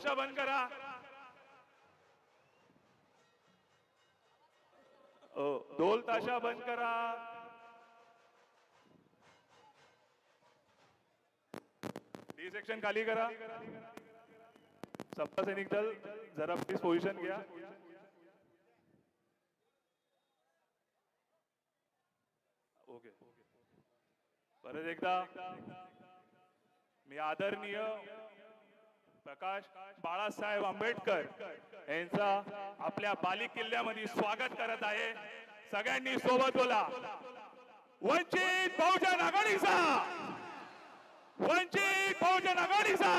ताशा बंद करा. ढोल ताशा बंद करा. डी सेक्शन खाली करा. सप्ता सैनिक दल जरा प्लीज पोझिशन घ्या. ओके परत एकदा. मी आदरणीय प्रकाश बाळासाहेब आंबेडकर यांचा आपल्या बाली किल्ल्यामध्ये स्वागत करत आहे. सगळ्यांनी सोबत बोला. वंचित बहुजन आघाडीचा! वंचित बहुजन आघाडीचा!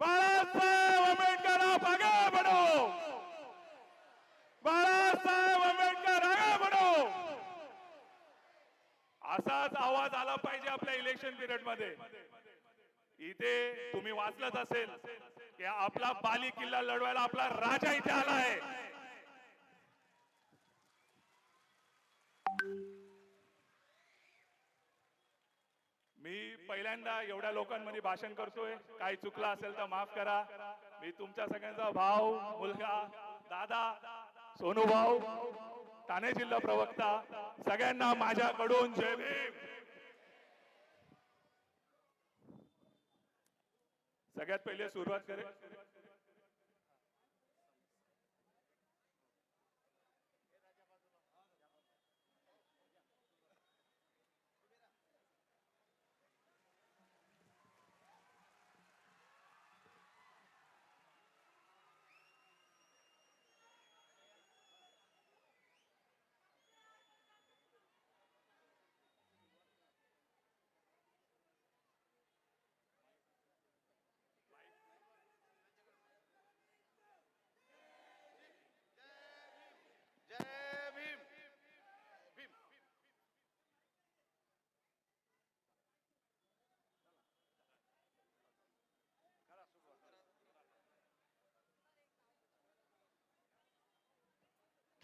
बाळासाहेब आंबेडकर आप आगे बाळासाहेब आंबेडकर आगे बढ़ो असाच आवाज आला पाहिजे आपल्या इलेक्शन पिरियडमध्ये. इथे तुम्ही वाचलंच असेल की आपला बाली किल्ला लढवायला आपला राजा इथे आला आहे. मी पहिल्यांदा एवढ्या लोकांमध्ये भाषण करतोय. काही चुकला असेल तर माफ करा. मी तुमच्या सगळ्यांचा भाऊ मुलगा दादा सोनू भाऊ ठाणे जिल्हा प्रवक्ता सगळ्यांना माझ्याकडून जय भीम. सगळ्यात पहिले सुरुवात करेल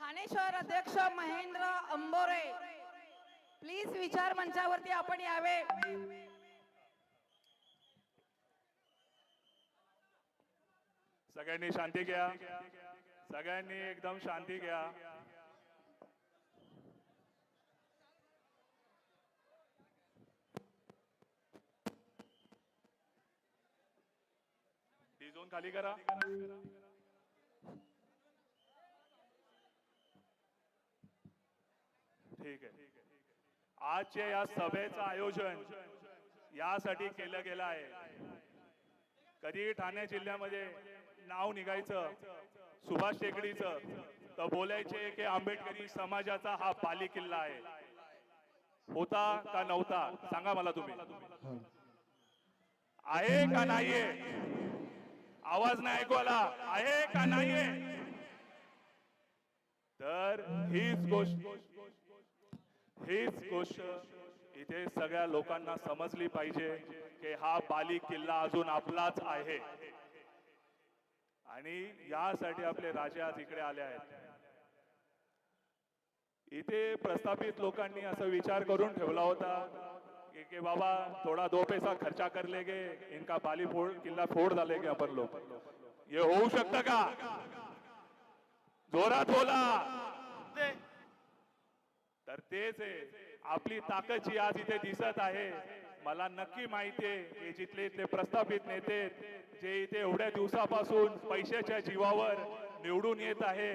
ठाणे शहर अध्यक्ष महेंद्र अंबोरे. प्लीज विचार मंचावरती आपण यावे. सगळ्यांनी शांती घ्या. सगळ्यांनी एकदम शांती घ्या. डी झोन खाली करा. ठीक आहे. आजच्या या सभेचं आयोजन यासाठी केलं गेलं आहे. कधी ठाणे जिल्ह्यामध्ये नाव निघायचं सुभाष टेकडीचं तर बोलायचे की आंबेडकरी समाजाचा हा पाली किल्ला आहे. होता का नव्हता? सांगा मला तुम्ही. आहे का नाहीये? आवाज नाही ऐकू आला. आहे का नाहीये? तर हीच गोष्ट हीच गोष्ट इथे सगळ्या लोकांना समजली पाहिजे की हा बाली किल्ला अजून आपलाच आहे. आणि यासाठी आपले राजे आज इकडे आले आहेत. इथे प्रस्थापित लोकांनी असा विचार करून ठेवला होता कि, कि बाबा थोड़ा दो पैसा खर्चा कर गे इनका बाली फोड़ किल्ला फोड़ डालेंगे अपन लोग ये होऊ शकतं का? जोरात बोला. तर तेच आहे. आपली ताकद जी आज इथे दिसत आहे मला नक्की माहिती आहे की जिथले इथले प्रस्थापित नेते जे इथे एवढ्या दिवसापासून पैशाच्या जीवावर निवडून येत आहे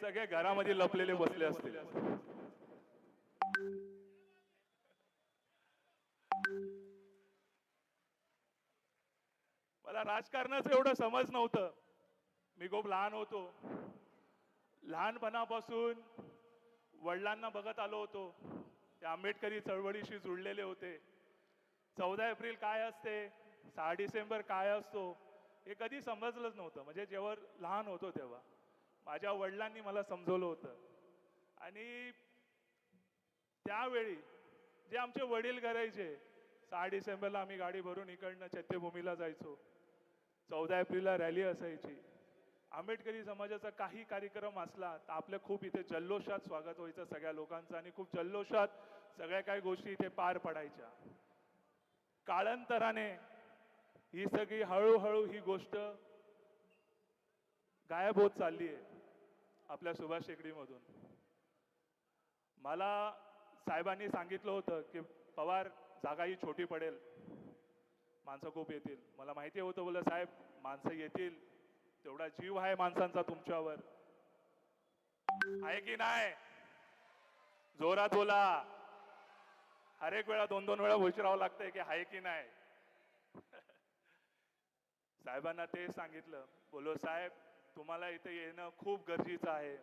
सगळे घरामध्ये लपलेले बसले असतील. मला राजकारणाचं एवढं समज नव्हतं. मी खूप लहान होतो. लहानपणापासून वडिलांना बघत आलो होतो. ते आंबेडकरी चळवळीशी जुळलेले होते. चौदा एप्रिल काय असते? सहा डिसेंबर काय असतो? हे कधी समजलंच नव्हतं. म्हणजे जेव्हा लहान होतो तेव्हा. माझ्या वडिलांनी मला समजवलं होतं. आणि त्यावेळी जे आमचे वडील करायचे सहा डिसेंबरला आम्ही गाडी भरून इकडनं चैत्यभूमीला जायचो. चौदा एप्रिलला रॅली असायची. आंबेडकरी समाजाचा काही कार्यक्रम असला तर आपल्या खूप इथे जल्लोषात स्वागत व्हायचं सगळ्या लोकांचं आणि खूप जल्लोषात सगळ्या काही गोष्टी इथे पार पडायच्या. काळांतराने ही सगळी हळूहळू ही गोष्ट गायब होत चालली आहे आपल्या सुभाष शेकडीमधून मला साहेबांनी सांगितलं होतं की पवार जागा ही छोटी पडेल. माणसं खूप येतील. मला माहिती होतं बोला साहेब माणसं येतील. तेवढा जीव आहे माणसांचा तुमच्यावर. आहे की नाही? जोरात बोला. हर एक वेळा दोन दोन वेळा उशिरावं लागतंय की आहे की नाही? साहेबांना ते सांगितलं. बोलो साहेब तुम्हाला इथे येणं खूप गरजेचं आहे.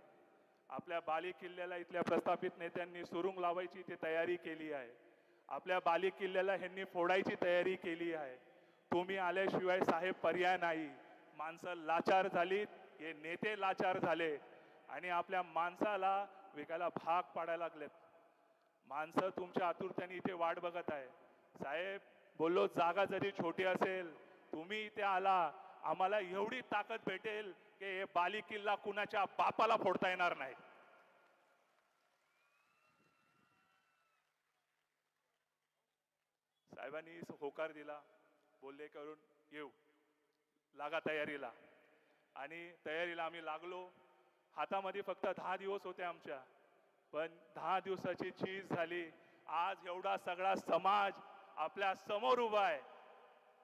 आपल्या बाली किल्ल्याला इथल्या प्रस्थापित नेत्यांनी सुरुंग लावायची इथे तयारी केली आहे. आपल्या बाली किल्ल्याला ह्यांनी फोडायची तयारी केली आहे. तुम्ही आल्याशिवाय साहेब पर्याय नाही. माणसं लाचार झालीत हे नेते लाचार झाले आणि आपल्या माणसाला विकायला भाग पाडायला लागलेत. माणसं तुमच्या आतुरतेने इथे वाट बघत आहे. साहेब बोललो जागा जरी छोटी असेल तुम्ही इथे आला आम्हाला एवढी ताकद भेटेल की हे बाली किल्ला कुणाच्या बापाला फोडता येणार नाही. साहेबांनी होकार दिला. बोलले करून येऊ. लागा तयारीला. आणि तयारीला आम्ही लागलो. हातामध्ये फक्त दहा दिवस होते आमच्या. पण दहा दिवसाची चीज झाली. आज एवढा सगळा समाज आपल्यासमोर उभा आहे.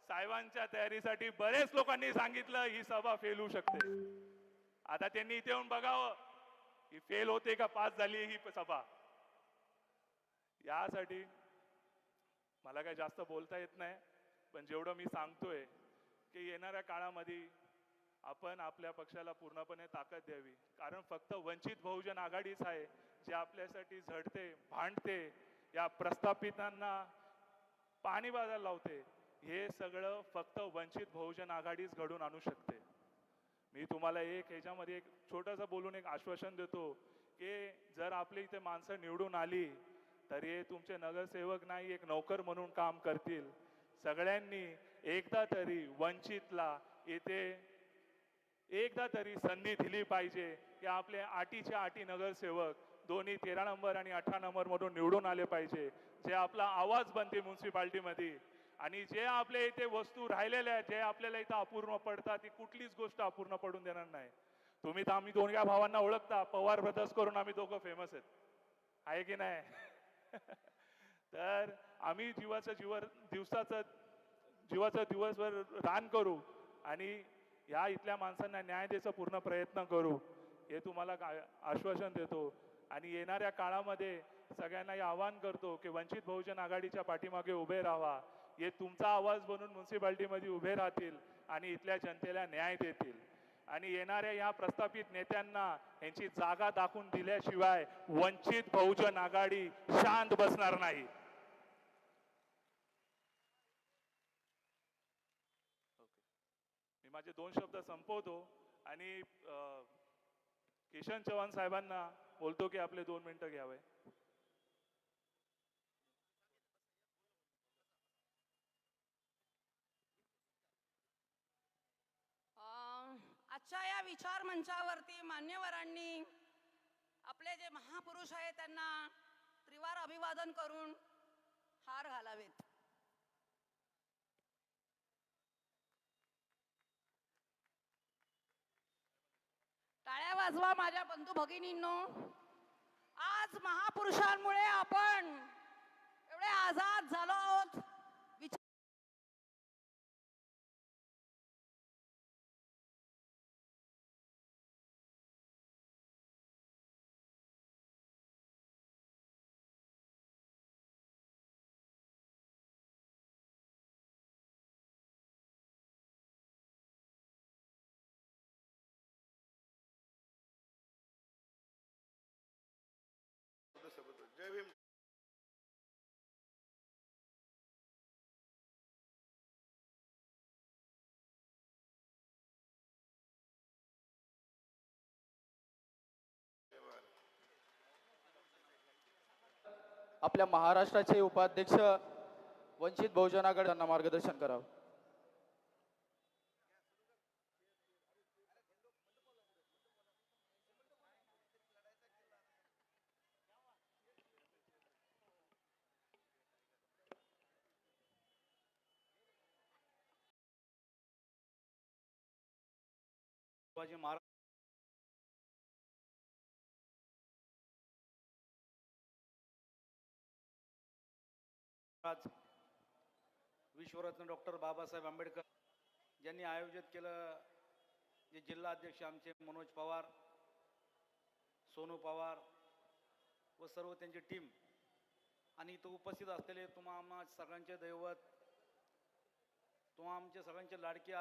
साहेबांच्या तयारीसाठी बरेच लोकांनी सांगितलं ही सभा फेल होऊ शकते. आता त्यांनी इथे येऊन बघावं ही फेल होते का पास झाली ही सभा. यासाठी मला काय जास्त बोलता येत नाही पण जेवढं मी सांगतोय की येणाऱ्या काळामध्ये आपण आपल्या पक्षाला पूर्णपणे ताकद द्यावी. कारण फक्त वंचित बहुजन आघाडीच आहे जे आपल्यासाठी झडते भांडते या प्रस्थापितांना पाणी बाजार लावते हे सगळं फक्त वंचित बहुजन आघाडीच घडून आणू शकते. मी तुम्हाला एक ह्याच्यामध्ये एक छोटंसं बोलून एक आश्वासन देतो की जर आपली इथे माणसं निवडून आली तर हे तुमचे नगरसेवक नाही एक नोकर म्हणून काम करतील. सगळ्यांनी एकदा तरी वंचितला इथे एकदा तरी संधी दिली पाहिजे की आपले आटीच्या आटी नगरसेवक दोन्ही तेरा नंबर आणि अठरा नंबरमधून निवडून आले पाहिजे. जे आपला आवाज बनते म्युन्सिपाल्टीमध्ये आणि जे आपल्या इथे वस्तू राहिलेल्या आहेत जे आपल्याला इथं अपूर्ण पडतात ती कुठलीच गोष्ट अपूर्ण पडून देणार नाही. तुम्ही तर आम्ही दोन या भावांना ओळखता पवार ब्रदर्स करून आम्ही दोघं फेमस आहेत. आहे की नाही? तर आम्ही जीवाचं जीवर दिवसाचं जीवाचं दिवसभर रान करू आणि या इथल्या माणसांना न्याय द्यायचा पूर्ण प्रयत्न करू हे तुम्हाला का आश्वासन देतो. आणि येणाऱ्या काळामध्ये सगळ्यांना हे आवाहन करतो की वंचित बहुजन आघाडीच्या पाठीमागे उभे राहा. हे तुमचा आवाज बनून म्युन्सिपाल्टीमध्ये उभे राहतील आणि इथल्या जनतेला न्याय देतील. आणि येणाऱ्या या प्रस्थापित नेत्यांना यांची जागा दाखवून दिल्याशिवाय वंचित बहुजन आघाडी शांत बसणार नाही. माझे दोन शब्द संपवतो आणि किशन चव्हाण साहेबांना बोलतो की आपले दोन मिनिटं घ्यावे. अं, आजच्या या विचार मंचावरती मान्यवरांनी आपले जे महापुरुष आहेत त्यांना त्रिवार अभिवादन करून हार घालावेत. टाळ्या वाजवा माझ्या बंधू भगिनींनो? आज महापुरुषांमुळे आपण एवढे आझाद झालो आहोत. आपल्या महाराष्ट्राचे उपाध्यक्ष वंचित बहुजन आघाडी मार्गदर्शन करावं. शिवाजी महाराज आज विश्वरत्न डॉक्टर बाबासाहेब आंबेडकर ज्यांनी आयोजित केलं जे जिल्हा अध्यक्ष आमचे मनोज पवार सोनू पवार व सर्व त्यांची टीम आणि इथं उपस्थित असलेले तुम्हा आम्हा सगळ्यांचे दैवत तुम्हा आमचे सगळ्यांचे लाडके